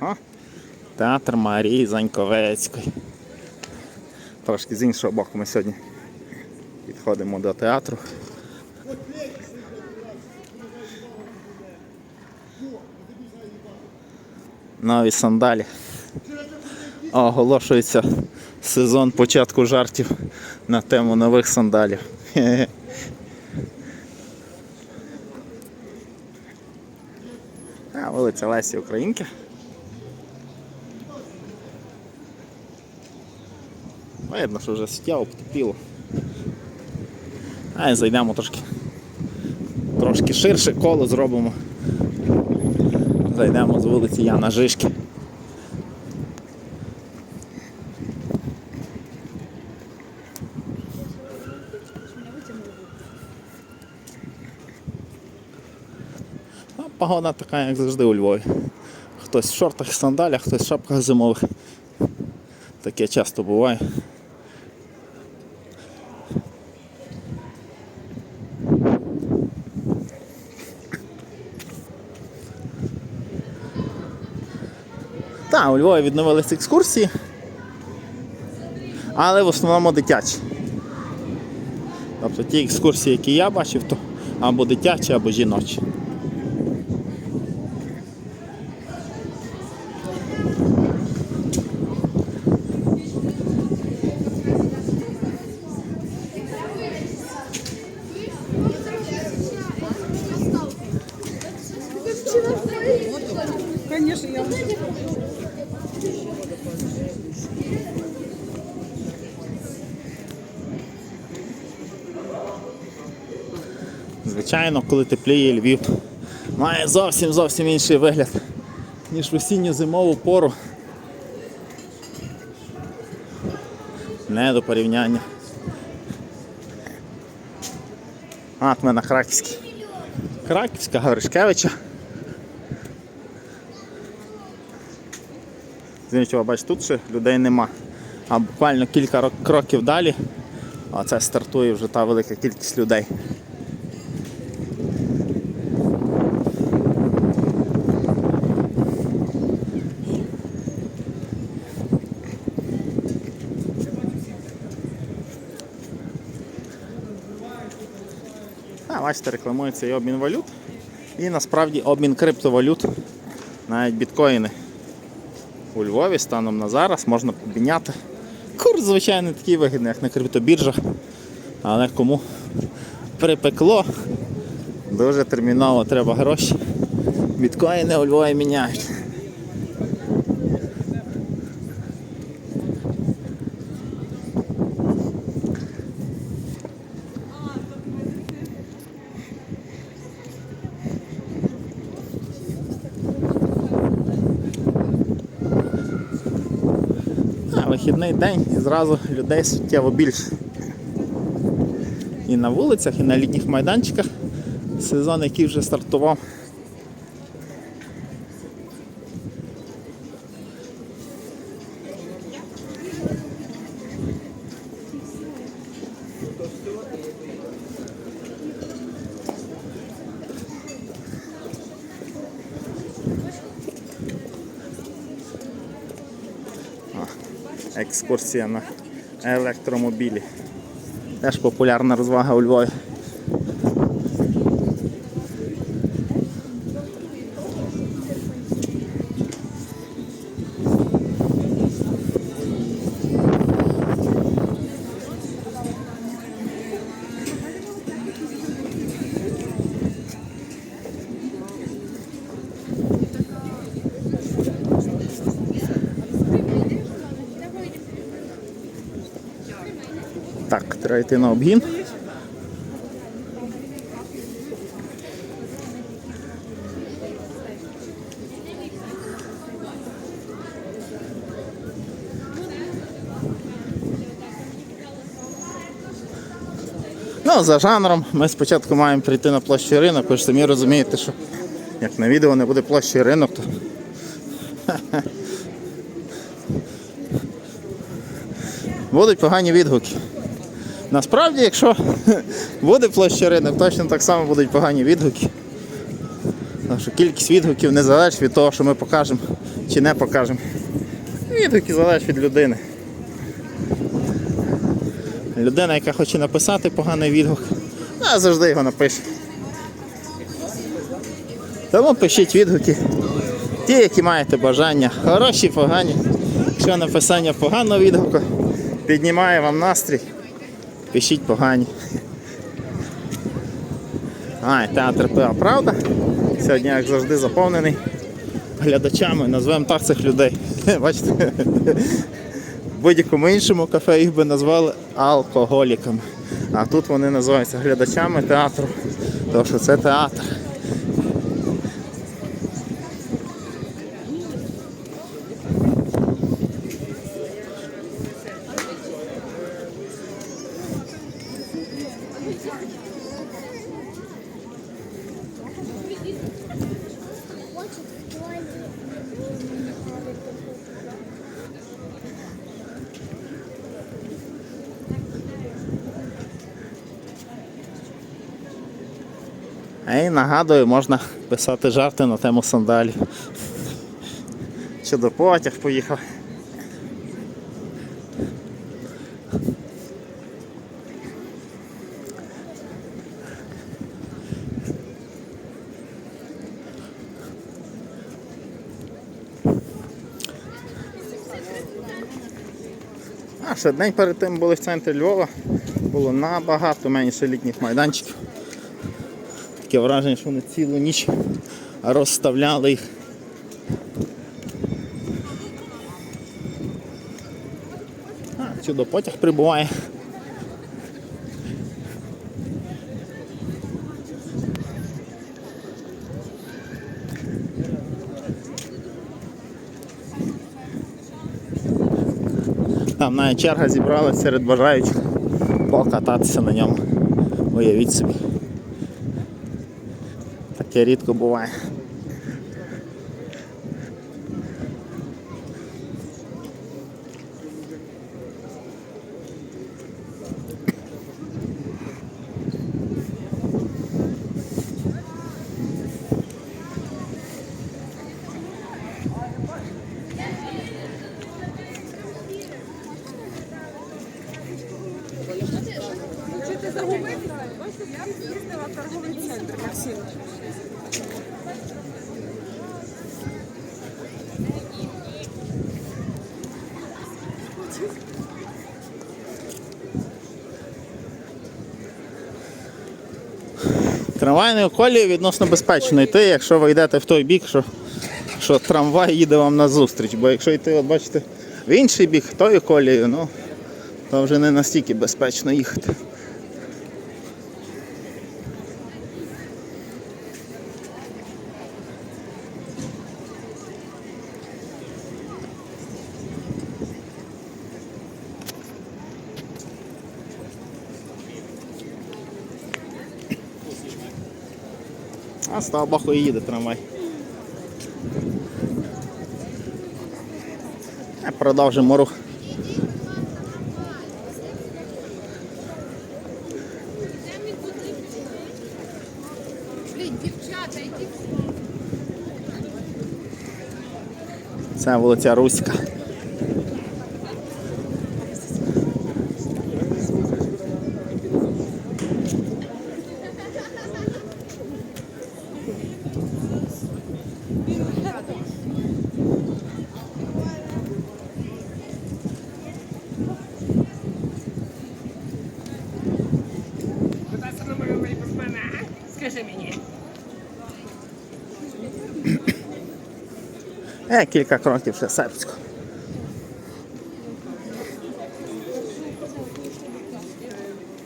О, театр Марії Заньковецької. Трошки з іншого боку ми сьогодні підходимо до театру. Нові сандалі. Оголошується сезон початку жартів на тему нових сандалів. А, вулиця Лесі Українки. Видно, що вже суттєво потепліло. А і зайдемо трошки. Трошки ширше коло зробимо. Зайдемо з вулиці Яна Жишки. А погода така, як завжди у Львові. Хтось в шортах, сандалях, хтось в шапках зимових. Таке часто буває. Так, у Львові відновились екскурсії, але в основному дитячі. Тобто ті екскурсії, які я бачив, то або дитячі, або жіночі. Звичайно, коли тепліє Львів, має зовсім зовсім інший вигляд, ніж в осінню зимову пору. Не до порівняння. А, от ми на Краківській. Краківська, Гавришкевича. Звідчого, бач, тут ще людей нема. А буквально кілька кроків далі. Оце стартує вже та велика кількість людей. Бачите, рекламується і обмін валют. І насправді обмін криптовалют, навіть біткоїни. У Львові станом на зараз можна поміняти. Курс, звичайно, такий вигідний, як на криптобіржах. Але кому припекло, дуже терміново треба гроші. Біткоїни у Львові міняють. А, вихідний день і зразу людей суттєво більше. І на вулицях, і на літніх майданчиках. Сезон, який вже стартував. Екскурсія на електромобілі. Теж популярна розвага у Львові. Так, треба йти на обгін. Ну, за жанром ми спочатку маємо прийти на площу ринок, ви ж самі розумієте, що як на відео не буде площі ринок, то будуть погані відгуки. Насправді, якщо буде площа ринок, точно так само будуть погані відгуки. Тому що кількість відгуків не залежить від того, що ми покажемо чи не покажемо. Відгуки залежать від людини. Людина, яка хоче написати поганий відгук, вона завжди його напише. Тому пишіть відгуки. Ті, які маєте бажання, хороші, погані. Якщо написання поганого відгуку піднімає вам настрій, пишіть погані. А, театр ПА Правда. Сьогодні, як завжди, заповнений глядачами, назвемо так цих людей. Бачите? В будь-якому іншому кафе їх би назвали алкоголіками. А тут вони називаються глядачами театру, тому що це театр. І нагадую, можна писати жарти на тему сандалів. Чи до потяг поїхав. А ще день перед тим були в центрі Львова, було набагато менше літніх майданчиків. Таке враження, що вони цілу ніч розставляли їх. А, сюди потяг прибуває. Там навіть черга зібралась серед бажаючих покататися на ньому. Уявіть собі. Таке рідко буває. Я їздила в торговий центр Максим. Трамвайною колією відносно безпечно йти, якщо ви йдете в той бік, що, що трамвай їде вам назустріч. Бо якщо йти, от бачите, в інший бік, тою колією, ну, то вже не настільки безпечно їхати. А з боку і їде трамвай. Продовжимо рух. Це вулиця Руська. Мені. Е, кілька кроків ще Сербську.